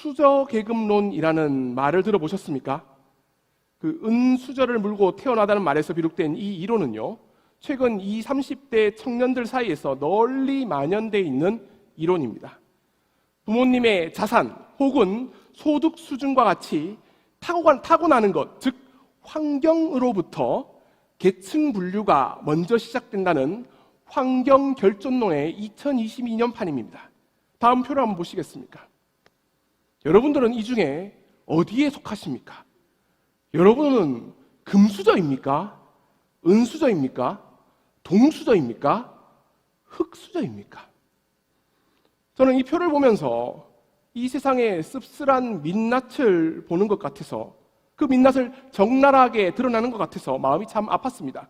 수저계급론이라는 말을 들어보셨습니까? 그 은수저를 물고 태어나다는 말에서 비롯된 이 이론은요, 최근 20, 30대 청년들 사이에서 널리 만연되어 있는 이론입니다. 부모님의 자산 혹은 소득 수준과 같이 타고간, 타고나는 것, 즉, 환경으로부터 계층 분류가 먼저 시작된다는 환경 결존론의 2022년 판입니다. 다음 표를 한번 보시겠습니까? 여러분들은 이 중에 어디에 속하십니까? 여러분은 금수저입니까? 은수저입니까? 동수저입니까? 흑수저입니까? 저는 이 표를 보면서 이 세상의 씁쓸한 민낯을 보는 것 같아서 그 민낯을 적나라하게 드러나는 것 같아서 마음이 참 아팠습니다.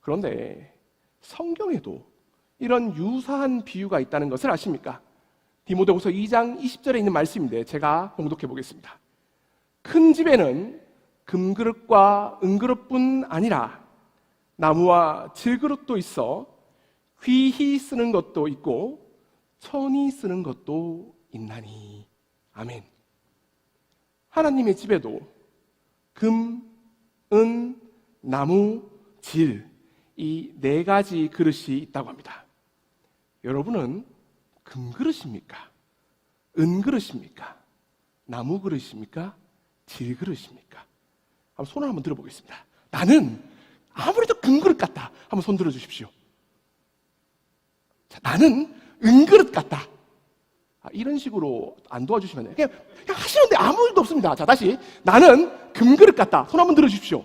그런데 성경에도 이런 유사한 비유가 있다는 것을 아십니까? 디모데후서 2장 20절에 있는 말씀인데 제가 봉독해 보겠습니다. 큰 집에는 금그릇과 은그릇뿐 아니라 나무와 질그릇도 있어 귀히 쓰는 것도 있고 천히 쓰는 것도 있나니 아멘. 하나님의 집에도 금, 은, 나무, 질, 이 네 가지 그릇이 있다고 합니다. 여러분은 금그릇입니까? 은그릇입니까? 나무 그릇입니까? 질 그릇입니까? 한번 손을 한번 들어보겠습니다. 나는 아무래도 금그릇 같다. 한번 손 들어 주십시오. 자, 나는 은그릇 같다. 아, 이런 식으로 안 도와주시면. 그냥, 그냥 하시는데 아무 일도 없습니다. 자, 다시. 나는 금그릇 같다. 손 한번 들어 주십시오.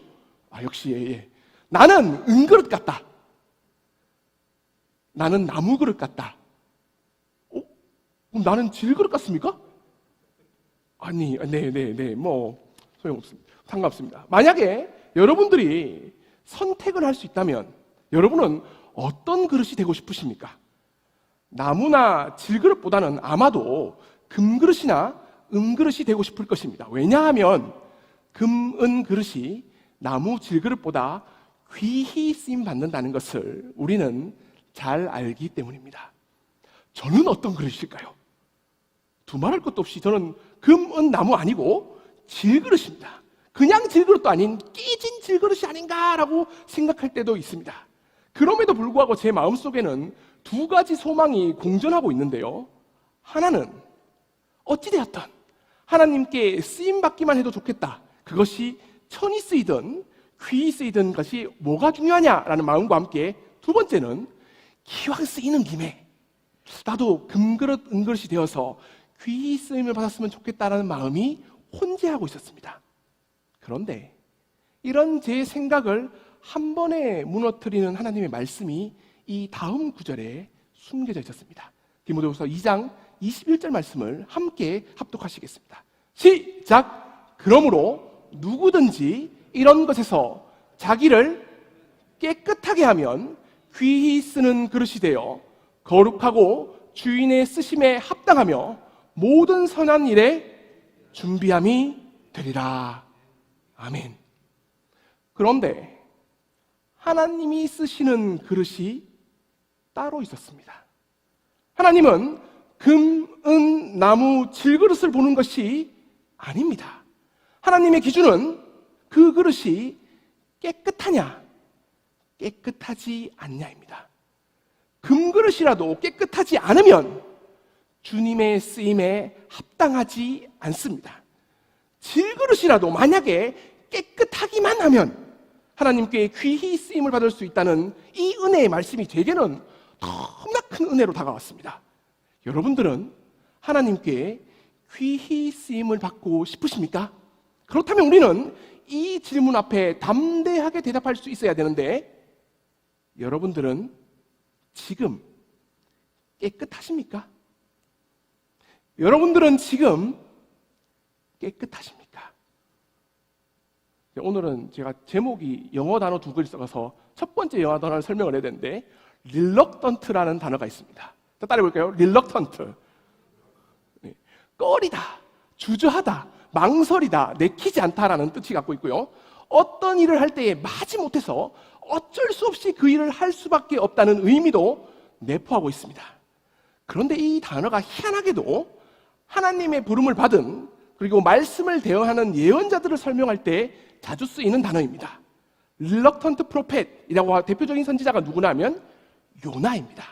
아, 역시, 예, 예. 나는 은그릇 같다. 나는 나무 그릇 같다. 어? 그럼 나는 질그릇 같습니까? 아니, 네, 네, 네. 뭐, 소용없습니다. 상관없습니다. 만약에 여러분들이 선택을 할 수 있다면 여러분은 어떤 그릇이 되고 싶으십니까? 나무나 질그릇보다는 아마도 금그릇이나 은그릇이 되고 싶을 것입니다. 왜냐하면 금, 은 그릇이 나무 질그릇보다 귀히 쓰임 받는다는 것을 우리는 잘 알기 때문입니다. 저는 어떤 그릇일까요? 두말할 것도 없이 저는 금, 은, 나무 아니고 질그릇입니다. 그냥 질그릇도 아닌 끼진 질그릇이 아닌가라고 생각할 때도 있습니다. 그럼에도 불구하고 제 마음속에는 두 가지 소망이 공존하고 있는데요. 하나는 어찌되었든 하나님께 쓰임받기만 해도 좋겠다. 그것이 천이 쓰이든 귀히 쓰이든 것이 뭐가 중요하냐라는 마음과 함께 두 번째는 기왕 쓰이는 김에 나도 금그릇 은그릇이 되어서 귀히 쓰임을 받았으면 좋겠다라는 마음이 혼재하고 있었습니다. 그런데 이런 제 생각을 한 번에 무너뜨리는 하나님의 말씀이 이 다음 구절에 숨겨져 있었습니다. 디모데후서 2장 21절 말씀을 함께 합독하시겠습니다. 시작. 그러므로 누구든지 이런 것에서 자기를 깨끗하게 하면 귀히 쓰는 그릇이 되어 거룩하고 주인의 쓰심에 합당하며 모든 선한 일에 준비함이 되리라. 아멘. 그런데 하나님이 쓰시는 그릇이 따로 있었습니다. 하나님은 금, 은, 나무, 질그릇을 보는 것이 아닙니다. 하나님의 기준은 그 그릇이 깨끗하냐, 깨끗하지 않냐입니다. 금그릇이라도 깨끗하지 않으면 주님의 쓰임에 합당하지 않습니다. 질그릇이라도 만약에 깨끗하기만 하면 하나님께 귀히 쓰임을 받을 수 있다는 이 은혜의 말씀이 제게는 너무나 큰 은혜로 다가왔습니다. 여러분들은 하나님께 귀히 쓰임을 받고 싶으십니까? 그렇다면 우리는 이 질문 앞에 담대하게 대답할 수 있어야 되는데 여러분들은 지금 깨끗하십니까? 여러분들은 지금 깨끗하십니까? 오늘은 제가 제목이 영어 단어 두글 써서 첫 번째 영어 단어를 설명을 해야 되는데 reluctant라는 단어가 있습니다. 자, 따라해 볼까요? reluctant. 네. 꺼리다, 주저하다, 망설이다, 내키지 않다라는 뜻이 갖고 있고요. 어떤 일을 할 때에 마지 못해서 어쩔 수 없이 그 일을 할 수밖에 없다는 의미도 내포하고 있습니다. 그런데 이 단어가 희한하게도 하나님의 부름을 받은 그리고 말씀을 대응하는 예언자들을 설명할 때 자주 쓰이는 단어입니다. reluctant prophet이라고 대표적인 선지자가 누구냐면 요나입니다.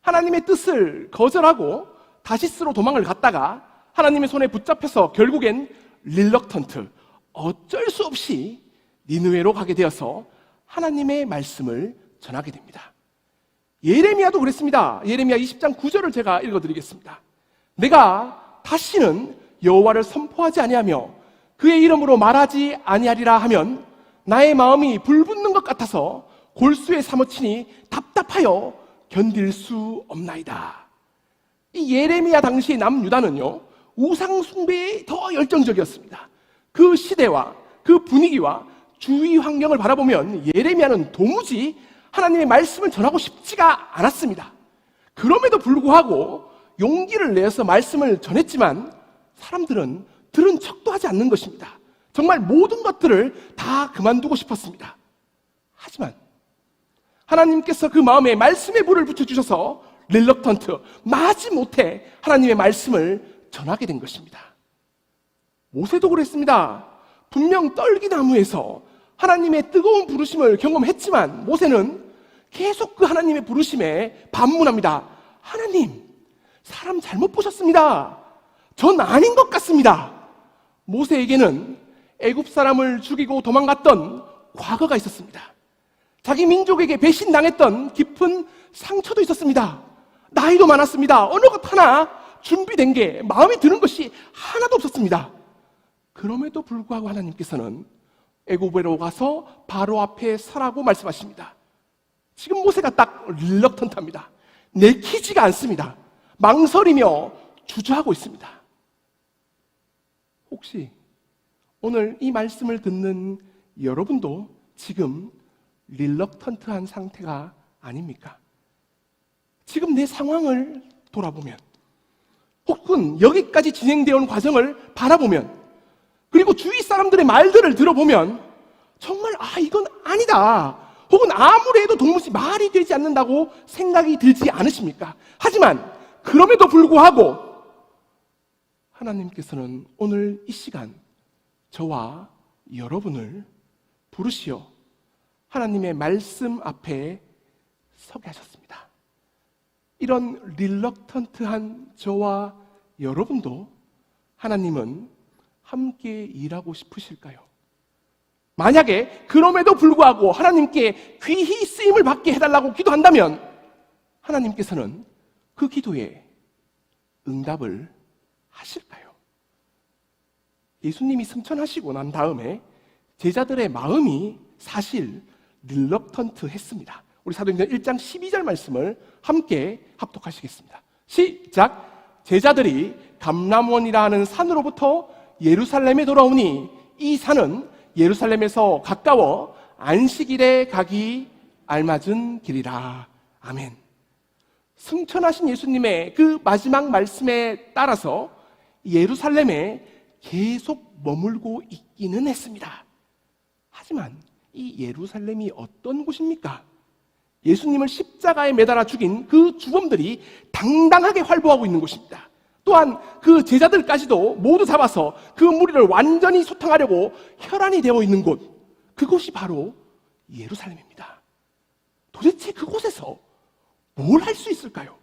하나님의 뜻을 거절하고 다시스로 도망을 갔다가 하나님의 손에 붙잡혀서 결국엔 reluctant 어쩔 수 없이 니느웨로 가게 되어서 하나님의 말씀을 전하게 됩니다. 예레미야도 그랬습니다. 예레미야 20장 9절을 제가 읽어 드리겠습니다. 내가 다시는 여호와를 선포하지 아니하며 그의 이름으로 말하지 아니하리라 하면 나의 마음이 불붙는 것 같아서 골수에 사무치니 답답하여 견딜 수 없나이다. 이 예레미야 당시 남유다는요 우상 숭배에 더 열정적이었습니다. 그 시대와 그 분위기와 주위 환경을 바라보면 예레미야는 도무지 하나님의 말씀을 전하고 싶지가 않았습니다. 그럼에도 불구하고 용기를 내서 말씀을 전했지만 사람들은 들은 척도 하지 않는 것입니다. 정말 모든 것들을 다 그만두고 싶었습니다. 하지만 하나님께서 그 마음에 말씀의 불을 붙여주셔서 릴럭턴트 마지 못해 하나님의 말씀을 전하게 된 것입니다. 모세도 그랬습니다. 분명 떨기나무에서 하나님의 뜨거운 부르심을 경험했지만 모세는 계속 그 하나님의 부르심에 반문합니다. 하나님, 사람 잘못 보셨습니다. 전 아닌 것 같습니다. 모세에게는 애굽 사람을 죽이고 도망갔던 과거가 있었습니다. 자기 민족에게 배신당했던 깊은 상처도 있었습니다. 나이도 많았습니다. 어느 것 하나 준비된 게 마음에 드는 것이 하나도 없었습니다. 그럼에도 불구하고 하나님께서는 애굽으로 가서 바로 앞에 서라고 말씀하십니다. 지금 모세가 딱 릴럭턴트합니다. 내키지가 않습니다. 망설이며 주저하고 있습니다. 혹시 오늘 이 말씀을 듣는 여러분도 지금 릴럭턴트한 상태가 아닙니까? 지금 내 상황을 돌아보면 혹은 여기까지 진행되어 온 과정을 바라보면 그리고 주위 사람들의 말들을 들어보면 정말 아 이건 아니다. 혹은 아무리 해도 도무지 말이 되지 않는다고 생각이 들지 않으십니까? 하지만 그럼에도 불구하고 하나님께서는 오늘 이 시간 저와 여러분을 부르시어 하나님의 말씀 앞에 서게 하셨습니다. 이런 릴럭턴트한 저와 여러분도 하나님은 함께 일하고 싶으실까요? 만약에 그럼에도 불구하고 하나님께 귀히 쓰임을 받게 해달라고 기도한다면 하나님께서는 그 기도에 응답을 하실까요? 예수님이 승천하시고 난 다음에 제자들의 마음이 사실 릴럭턴트 했습니다. 우리 사도행전 1장 12절 말씀을 함께 합독하시겠습니다. 시작! 제자들이 감람원이라는 산으로부터 예루살렘에 돌아오니 이 산은 예루살렘에서 가까워 안식일에 가기 알맞은 길이라. 아멘. 승천하신 예수님의 그 마지막 말씀에 따라서 예루살렘에 계속 머물고 있기는 했습니다. 하지만 이 예루살렘이 어떤 곳입니까? 예수님을 십자가에 매달아 죽인 그 주범들이 당당하게 활보하고 있는 곳입니다. 또한 그 제자들까지도 모두 잡아서 그 무리를 완전히 소탕하려고 혈안이 되어 있는 곳, 그곳이 바로 예루살렘입니다. 도대체 그곳에서 뭘 할 수 있을까요?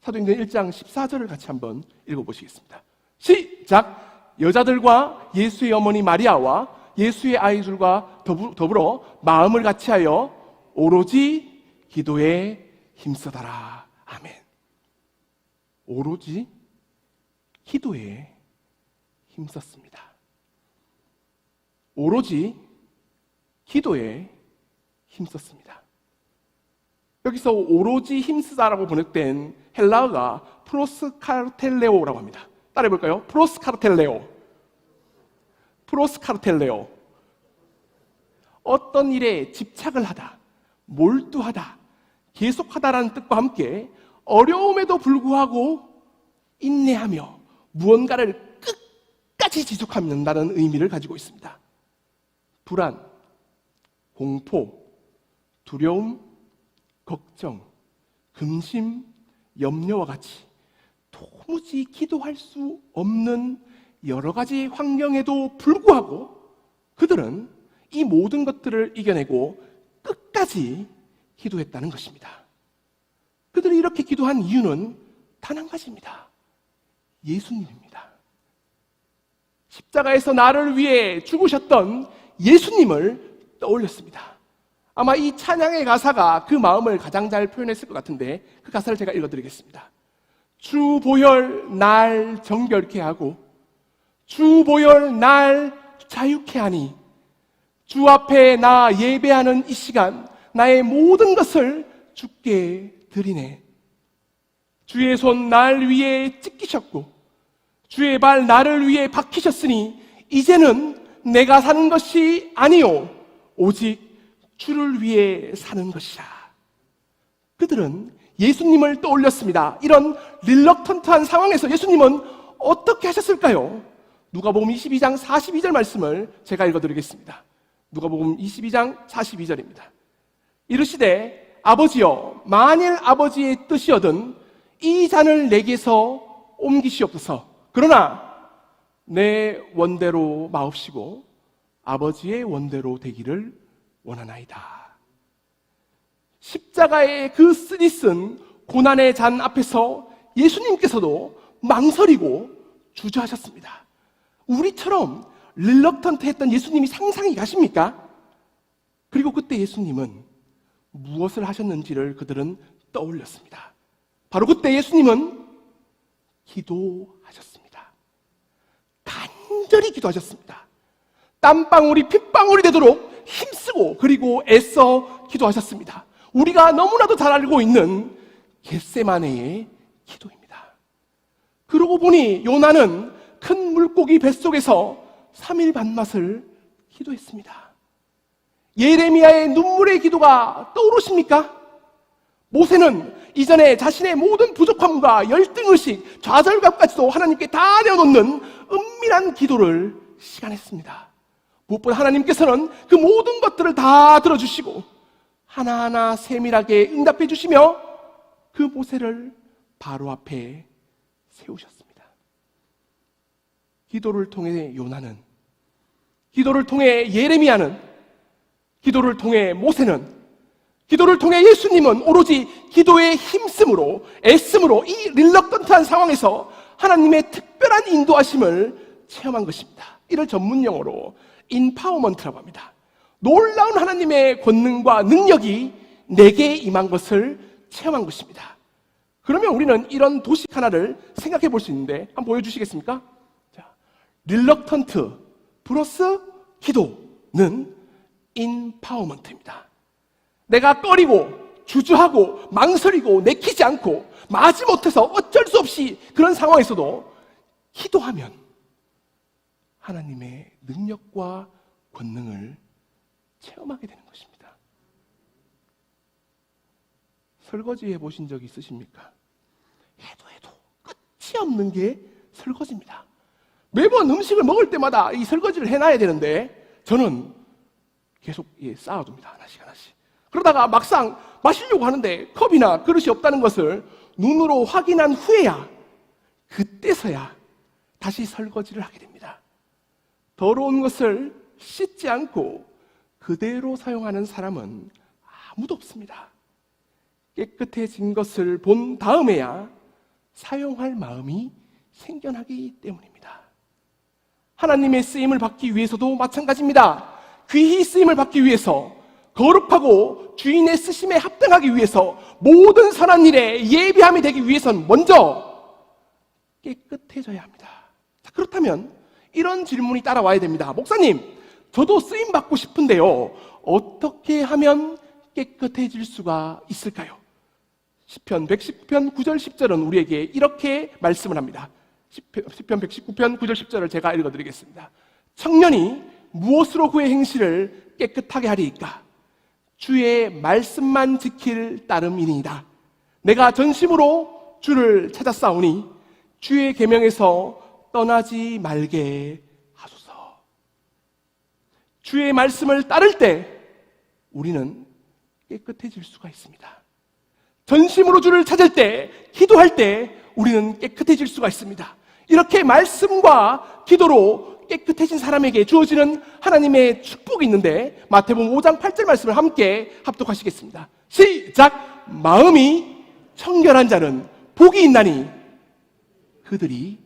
사도행전 1장 14절을 같이 한번 읽어보시겠습니다. 시작! 여자들과 예수의 어머니 마리아와 예수의 아이들과 더불어 마음을 같이하여 오로지 기도에 힘써다라. 아멘. 오로지 기도에 힘썼습니다. 오로지 기도에 힘썼습니다. 여기서 오로지 힘쓰다라고 번역된 헬라어가 프로스카르텔레오라고 합니다. 따라해 볼까요? 프로스카르텔레오. 프로스카르텔레오. 어떤 일에 집착을 하다, 몰두하다, 계속하다라는 뜻과 함께 어려움에도 불구하고 인내하며 무언가를 끝까지 지속한다는 의미를 가지고 있습니다. 불안, 공포, 두려움, 걱정, 근심, 염려와 같이 도무지 기도할 수 없는 여러 가지 환경에도 불구하고 그들은 이 모든 것들을 이겨내고 끝까지 기도했다는 것입니다. 그들이 이렇게 기도한 이유는 단 한 가지입니다. 예수님입니다. 십자가에서 나를 위해 죽으셨던 예수님을 떠올렸습니다. 아마 이 찬양의 가사가 그 마음을 가장 잘 표현했을 것 같은데 그 가사를 제가 읽어드리겠습니다. 주 보혈 날 정결케 하고 주 보혈 날 자유케 하니 주 앞에 나 예배하는 이 시간 나의 모든 것을 주께 드리네. 주의 손 날 위에 찢기셨고 주의 발 나를 위해 박히셨으니 이제는 내가 사는 것이 아니요 오직 주를 위해 사는 것이라. 그들은 예수님을 떠올렸습니다. 이런 릴럭턴트한 상황에서 예수님은 어떻게 하셨을까요? 누가복음 22장 42절 말씀을 제가 읽어드리겠습니다. 누가복음 22장 42절입니다. 이르시되 아버지여 만일 아버지의 뜻이거든 이 잔을 내게서 옮기시옵소서. 그러나 내 원대로 마옵시고 아버지의 원대로 되기를 원하나이다. 십자가의 그 쓰디쓴 고난의 잔 앞에서 예수님께서도 망설이고 주저하셨습니다. 우리처럼 릴럭턴트 했던 예수님이 상상이 가십니까? 그리고 그때 예수님은 무엇을 하셨는지를 그들은 떠올렸습니다. 바로 그때 예수님은 기도하셨습니다. 간절히 기도하셨습니다. 땀방울이 핏방울이 되도록 힘쓰고 그리고 애써 기도하셨습니다. 우리가 너무나도 잘 알고 있는 겟세마네의 기도입니다. 그러고 보니 요나는 큰 물고기 뱃속에서 3일 반맛을 기도했습니다. 예레미야의 눈물의 기도가 떠오르십니까? 모세는 이전에 자신의 모든 부족함과 열등의식, 좌절감까지도 하나님께 다 내어놓는 은밀한 기도를 시간했습니다. 무엇보다 하나님께서는 그 모든 것들을 다 들어주시고 하나하나 세밀하게 응답해 주시며 그 모세를 바로 앞에 세우셨습니다. 기도를 통해 요나는, 기도를 통해 예레미야는, 기도를 통해 모세는, 기도를 통해 예수님은 오로지 기도의 힘씀으로, 애씀으로 이 릴럭던트한 상황에서 하나님의 특별한 인도하심을 체험한 것입니다. 이를 전문 용어로 인파워먼트라고 합니다. 놀라운 하나님의 권능과 능력이 내게 임한 것을 체험한 것입니다. 그러면 우리는 이런 도식 하나를 생각해 볼 수 있는데 한번 보여주시겠습니까? 자, 릴럭턴트 플러스 기도는 인파워먼트입니다. 내가 꺼리고 주저하고 망설이고 내키지 않고 마지못해서 어쩔 수 없이 그런 상황에서도 기도하면 하나님의 능력과 권능을 체험하게 되는 것입니다. 설거지 해 보신 적 있으십니까? 해도 해도 끝이 없는 게 설거지입니다. 매번 음식을 먹을 때마다 이 설거지를 해놔야 되는데 저는 계속 예, 쌓아둡니다. 하나씩 하나씩. 그러다가 막상 마시려고 하는데 컵이나 그릇이 없다는 것을 눈으로 확인한 후에야 그때서야 다시 설거지를 하게 됩니다. 더러운 것을 씻지 않고 그대로 사용하는 사람은 아무도 없습니다. 깨끗해진 것을 본 다음에야 사용할 마음이 생겨나기 때문입니다. 하나님의 쓰임을 받기 위해서도 마찬가지입니다. 귀히 쓰임을 받기 위해서 거룩하고 주인의 쓰심에 합당하기 위해서 모든 선한 일에 예비함이 되기 위해서는 먼저 깨끗해져야 합니다. 자, 그렇다면 이런 질문이 따라와야 됩니다. 목사님, 저도 쓰임 받고 싶은데요. 어떻게 하면 깨끗해질 수가 있을까요? 시편 119편 9절 10절은 우리에게 이렇게 말씀을 합니다. 시편 119편 9절 10절을 제가 읽어 드리겠습니다. 청년이 무엇으로 그의 행실을 깨끗하게 하리이까? 주의 말씀만 지킬 따름이니이다. 내가 전심으로 주를 찾았사오니 주의 계명에서 떠나지 말게 하소서. 주의 말씀을 따를 때 우리는 깨끗해질 수가 있습니다. 전심으로 주를 찾을 때, 기도할 때 우리는 깨끗해질 수가 있습니다. 이렇게 말씀과 기도로 깨끗해진 사람에게 주어지는 하나님의 축복이 있는데 마태복음 5장 8절 말씀을 함께 합독하시겠습니다. 시작. 마음이 청결한 자는 복이 있나니 그들이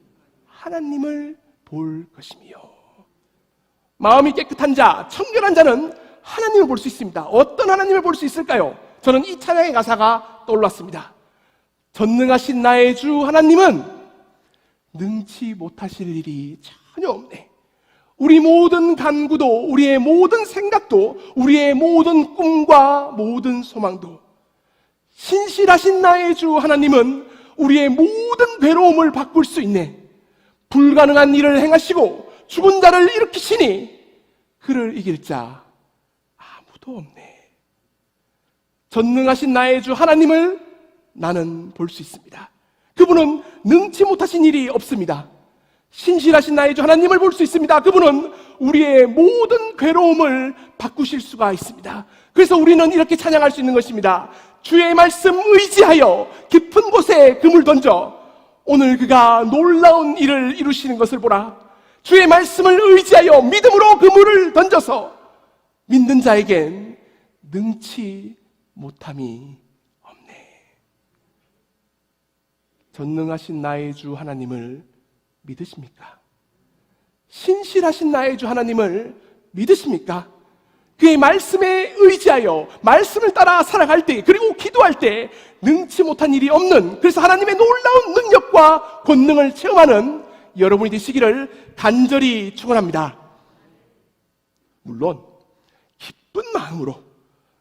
하나님을 볼 것이며 마음이 깨끗한 자, 청결한 자는 하나님을 볼 수 있습니다. 어떤 하나님을 볼 수 있을까요? 저는 이 찬양의 가사가 떠올랐습니다. 전능하신 나의 주 하나님은 능치 못하실 일이 전혀 없네. 우리 모든 간구도, 우리의 모든 생각도, 우리의 모든 꿈과 모든 소망도, 신실하신 나의 주 하나님은 우리의 모든 괴로움을 바꿀 수 있네. 불가능한 일을 행하시고 죽은 자를 일으키시니 그를 이길 자 아무도 없네. 전능하신 나의 주 하나님을 나는 볼 수 있습니다. 그분은 능치 못하신 일이 없습니다. 신실하신 나의 주 하나님을 볼 수 있습니다. 그분은 우리의 모든 괴로움을 바꾸실 수가 있습니다. 그래서 우리는 이렇게 찬양할 수 있는 것입니다. 주의 말씀 의지하여 깊은 곳에 금을 던져 오늘 그가 놀라운 일을 이루시는 것을 보라. 주의 말씀을 의지하여 믿음으로 그물을 던져서 믿는 자에겐 능치 못함이 없네. 전능하신 나의 주 하나님을 믿으십니까? 신실하신 나의 주 하나님을 믿으십니까? 그의 말씀에 의지하여 말씀을 따라 살아갈 때 그리고 기도할 때 능치 못한 일이 없는 그래서 하나님의 놀라운 능력과 권능을 체험하는 여러분이 되시기를 간절히 축원합니다. 물론 기쁜 마음으로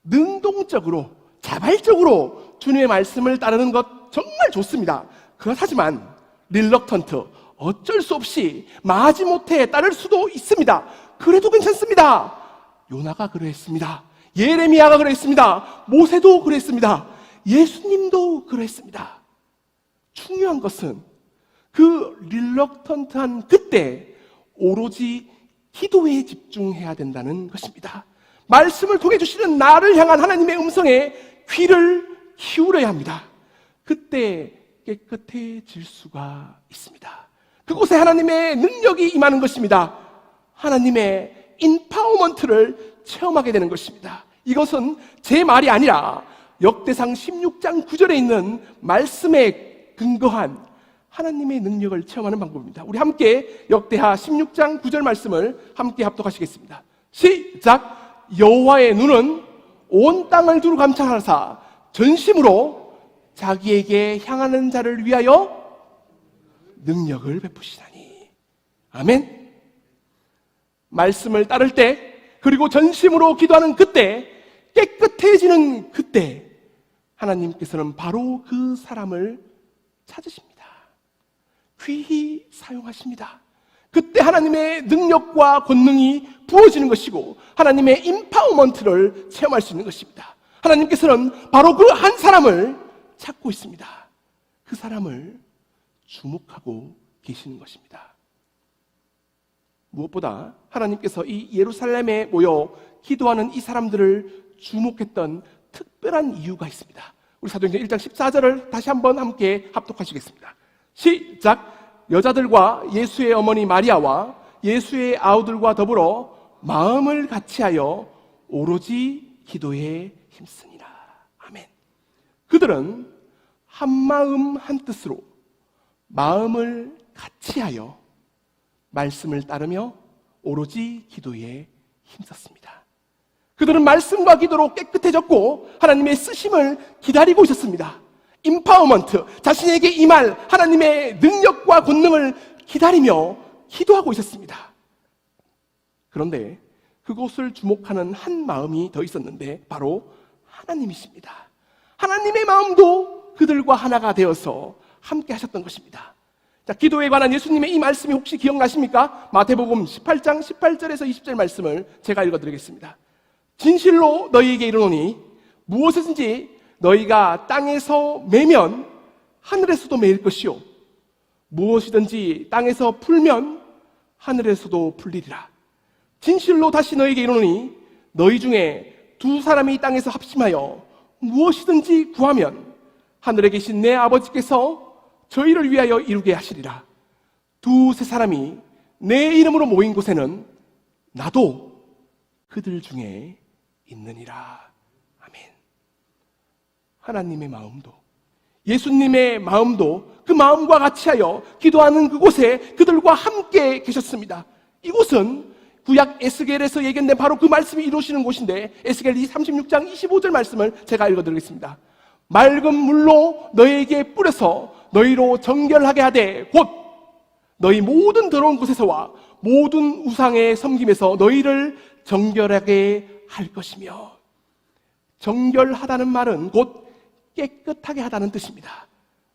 능동적으로 자발적으로 주님의 말씀을 따르는 것 정말 좋습니다. 그렇하지만 릴럭턴트 어쩔 수 없이 마지못해 따를 수도 있습니다. 그래도 괜찮습니다. 요나가 그러했습니다. 예레미야가 그랬습니다. 모세도 그랬습니다. 예수님도 그랬습니다. 중요한 것은 그 릴럭턴트한 그때 오로지 기도에 집중해야 된다는 것입니다. 말씀을 통해 주시는 나를 향한 하나님의 음성에 귀를 기울여야 합니다. 그때 깨끗해질 수가 있습니다. 그곳에 하나님의 능력이 임하는 것입니다. 하나님의 인파워먼트를 체험하게 되는 것입니다. 이것은 제 말이 아니라 역대상 16장 9절에 있는 말씀에 근거한 하나님의 능력을 체험하는 방법입니다. 우리 함께 역대하 16장 9절 말씀을 함께 합독하시겠습니다. 시작. 여호와의 눈은 온 땅을 두루 감찰하사 전심으로 자기에게 향하는 자를 위하여 능력을 베푸시다니. 아멘. 말씀을 따를 때, 그리고 전심으로 기도하는 그때, 깨끗해지는 그때, 하나님께서는 바로 그 사람을 찾으십니다. 귀히 사용하십니다. 그때 하나님의 능력과 권능이 부어지는 것이고, 하나님의 임파워먼트를 체험할 수 있는 것입니다. 하나님께서는 바로 그 한 사람을 찾고 있습니다. 그 사람을 주목하고 계시는 것입니다. 무엇보다 하나님께서 이 예루살렘에 모여 기도하는 이 사람들을 주목했던 특별한 이유가 있습니다. 우리 사도행전 1장 14절을 다시 한번 함께 합독하시겠습니다. 시작. 여자들과 예수의 어머니 마리아와 예수의 아우들과 더불어 마음을 같이하여 오로지 기도에 힘쓰니라. 아멘. 그들은 한 마음 한 뜻으로 마음을 같이하여 말씀을 따르며 오로지 기도에 힘썼습니다. 그들은 말씀과 기도로 깨끗해졌고 하나님의 쓰심을 기다리고 있었습니다. 임파워먼트, 자신에게 임할 하나님의 능력과 권능을 기다리며 기도하고 있었습니다. 그런데 그곳을 주목하는 한 마음이 더 있었는데 바로 하나님이십니다. 하나님의 마음도 그들과 하나가 되어서 함께 하셨던 것입니다. 자, 기도에 관한 예수님의 이 말씀이 혹시 기억나십니까? 마태복음 18장 18절에서 20절 말씀을 제가 읽어드리겠습니다. 진실로 너희에게 이르노니 무엇이든지 너희가 땅에서 매면 하늘에서도 매일 것이요 무엇이든지 땅에서 풀면 하늘에서도 풀리리라. 진실로 다시 너희에게 이르노니 너희 중에 두 사람이 땅에서 합심하여 무엇이든지 구하면 하늘에 계신 내 아버지께서 저희를 위하여 이루게 하시리라. 두세 사람이 내 이름으로 모인 곳에는 나도 그들 중에 있느니라. 아멘. 하나님의 마음도 예수님의 마음도 그 마음과 같이 하여 기도하는 그곳에 그들과 함께 계셨습니다. 이곳은 구약 에스겔에서 예견된 바로 그 말씀이 이루어지는 곳인데 에스겔 36장 25절 말씀을 제가 읽어드리겠습니다. 맑은 물로 너희에게 뿌려서 너희로 정결하게 하되 곧 너희 모든 더러운 곳에서와 모든 우상의 섬김에서 너희를 정결하게 할 것이며 정결하다는 말은 곧 깨끗하게 하다는 뜻입니다.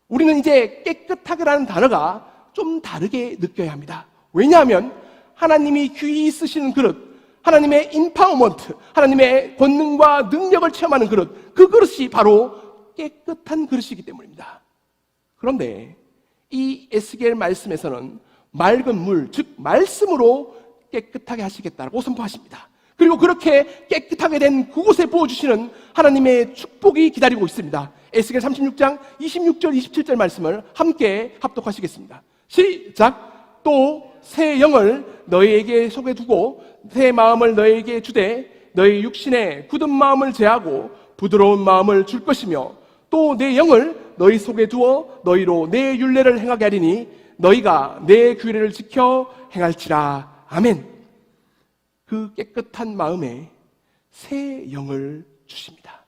우리는 이제 깨끗하게라는 단어가 좀 다르게 느껴야 합니다. 왜냐하면 하나님이 귀히 쓰시는 그릇, 하나님의 인파워먼트, 하나님의 권능과 능력을 체험하는 그릇, 그 그릇이 바로 깨끗한 그릇이기 때문입니다. 그런데 이 에스겔 말씀에서는 맑은 물, 즉 말씀으로 깨끗하게 하시겠다고 선포하십니다. 그리고 그렇게 깨끗하게 된 그곳에 부어주시는 하나님의 축복이 기다리고 있습니다. 에스겔 36장 26절, 27절 말씀을 함께 합독하시겠습니다. 시작! 또 새 영을 너희에게 속에 두고 새 마음을 너희에게 주되 너희 육신에 굳은 마음을 제하고 부드러운 마음을 줄 것이며 또 내 영을 너희 속에 두어 너희로 내 윤례를 행하게 하리니 너희가 내 규례를 지켜 행할지라. 아멘. 그 깨끗한 마음에 새 영을 주십니다.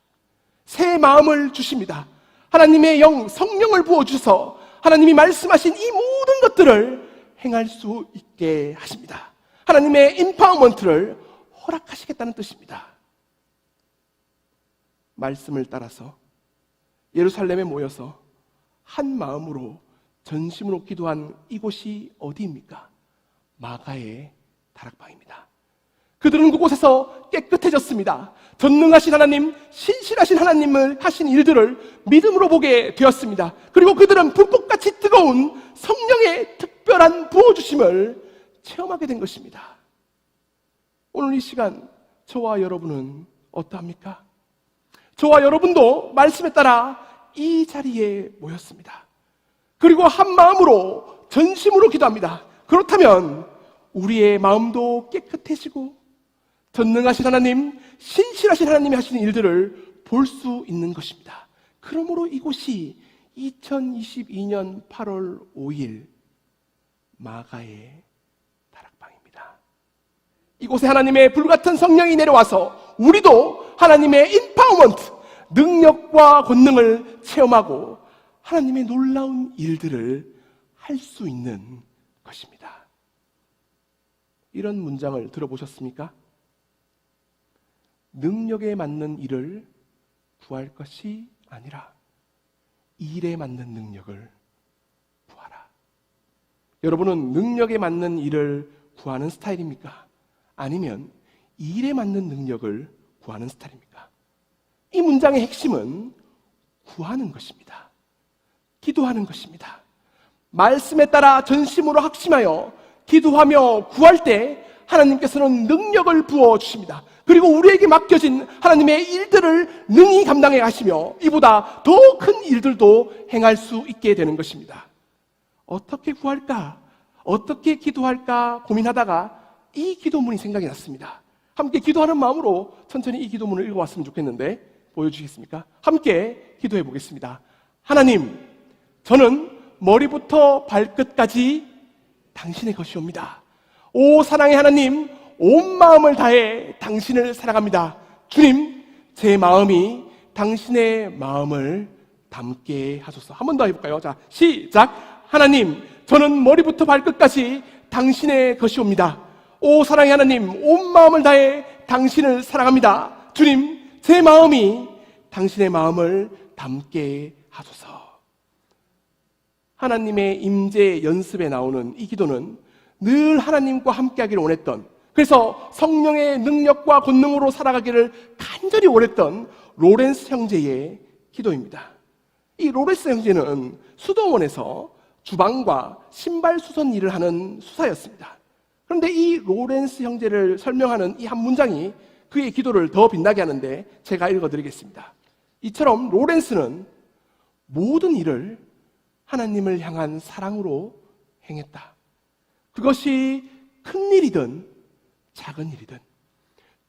새 마음을 주십니다. 하나님의 영, 성령을 부어주셔서 하나님이 말씀하신 이 모든 것들을 행할 수 있게 하십니다. 하나님의 인파워먼트를 허락하시겠다는 뜻입니다. 말씀을 따라서 예루살렘에 모여서 한 마음으로 전심으로 기도한 이곳이 어디입니까? 마가의 다락방입니다. 그들은 그곳에서 깨끗해졌습니다. 전능하신 하나님, 신실하신 하나님을 하신 일들을 믿음으로 보게 되었습니다. 그리고 그들은 불꽃같이 뜨거운 성령의 특별한 부어주심을 체험하게 된 것입니다. 오늘 이 시간 저와 여러분은 어떠합니까? 저와 여러분도 말씀에 따라 이 자리에 모였습니다. 그리고 한 마음으로 전심으로 기도합니다. 그렇다면 우리의 마음도 깨끗해지고 전능하신 하나님, 신실하신 하나님이 하시는 일들을 볼 수 있는 것입니다. 그러므로 이곳이 2022년 8월 5일 마가의 다락방입니다. 이곳에 하나님의 불같은 성령이 내려와서 우리도 하나님의 인파워먼트, 능력과 권능을 체험하고 하나님의 놀라운 일들을 할 수 있는 것입니다. 이런 문장을 들어보셨습니까? 능력에 맞는 일을 구할 것이 아니라 일에 맞는 능력을 구하라. 여러분은 능력에 맞는 일을 구하는 스타일입니까? 아니면 일에 맞는 능력을 구하는 스타일입니까? 이 문장의 핵심은 구하는 것입니다. 기도하는 것입니다. 말씀에 따라 전심으로 확심하여 기도하며 구할 때 하나님께서는 능력을 부어 주십니다. 그리고 우리에게 맡겨진 하나님의 일들을 능히 감당해 가시며 이보다 더 큰 일들도 행할 수 있게 되는 것입니다. 어떻게 구할까? 어떻게 기도할까 고민하다가 이 기도문이 생각이 났습니다. 함께 기도하는 마음으로 천천히 이 기도문을 읽어왔으면 좋겠는데 보여주시겠습니까? 함께 기도해 보겠습니다. 하나님, 저는 머리부터 발끝까지 당신의 것이옵니다. 오 사랑의 하나님, 온 마음을 다해 당신을 사랑합니다. 주님, 제 마음이 당신의 마음을 담게 하소서. 한 번 더 해볼까요? 자, 시작. 하나님, 저는 머리부터 발끝까지 당신의 것이옵니다. 오 사랑의 하나님, 온 마음을 다해 당신을 사랑합니다. 주님, 제 마음이 당신의 마음을 담게 하소서. 하나님의 임재 연습에 나오는 이 기도는 늘 하나님과 함께하기를 원했던 그래서 성령의 능력과 권능으로 살아가기를 간절히 원했던 로렌스 형제의 기도입니다. 이 로렌스 형제는 수도원에서 주방과 신발 수선 일을 하는 수사였습니다. 그런데 이 로렌스 형제를 설명하는 이 한 문장이 그의 기도를 더 빛나게 하는데 제가 읽어드리겠습니다. 이처럼 로렌스는 모든 일을 하나님을 향한 사랑으로 행했다. 그것이 큰 일이든 작은 일이든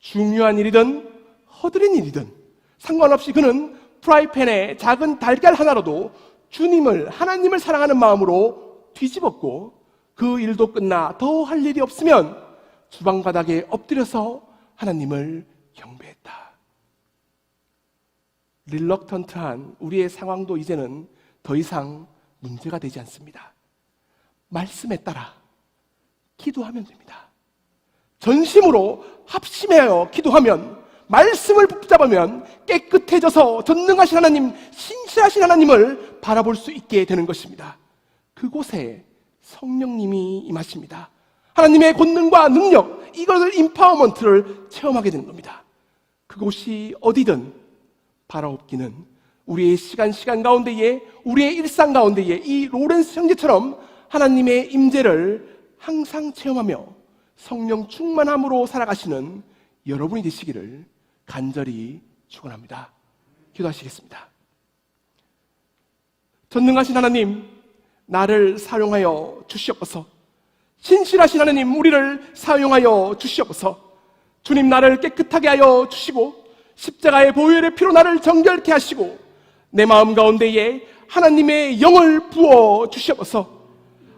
중요한 일이든 허드렛 일이든 상관없이 그는 프라이팬에 작은 달걀 하나로도 주님을 하나님을 사랑하는 마음으로 뒤집었고 그 일도 끝나 더 할 일이 없으면 주방 바닥에 엎드려서 하나님을 경배했다. 릴럭턴트한 우리의 상황도 이제는 더 이상 문제가 되지 않습니다. 말씀에 따라 기도하면 됩니다. 전심으로 합심하여 기도하면 말씀을 붙잡으면 깨끗해져서 전능하신 하나님, 신실하신 하나님을 바라볼 수 있게 되는 것입니다. 그곳에 성령님이 임하십니다. 하나님의 권능과 능력, 이것을 임파워먼트를 체험하게 되는 겁니다. 그곳이 어디든 바라옵기는 우리의 시간 시간 가운데에 우리의 일상 가운데에 이 로렌스 형제처럼 하나님의 임재를 항상 체험하며 성령 충만함으로 살아가시는 여러분이 되시기를 간절히 축원합니다. 기도하시겠습니다. 전능하신 하나님, 나를 사용하여 주시옵소서. 신실하신 하나님, 우리를 사용하여 주시옵소서. 주님 나를 깨끗하게 하여 주시고 십자가의 보혈의 피로 나를 정결케 하시고 내 마음 가운데에 하나님의 영을 부어 주시옵소서.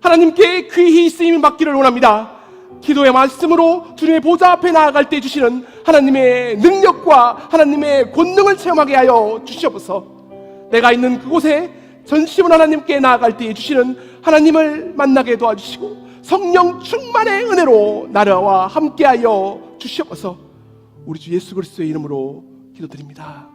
하나님께 귀히 쓰임을 받기를 원합니다. 기도의 말씀으로 주님의 보좌 앞에 나아갈 때 주시는 하나님의 능력과 하나님의 권능을 체험하게 하여 주시옵소서. 내가 있는 그곳에 전심은 하나님께 나아갈 때 주시는 하나님을 만나게 도와주시고 성령 충만의 은혜로 나라와 함께하여 주시옵소서. 우리 주 예수 그리스도의 이름으로 기도드립니다.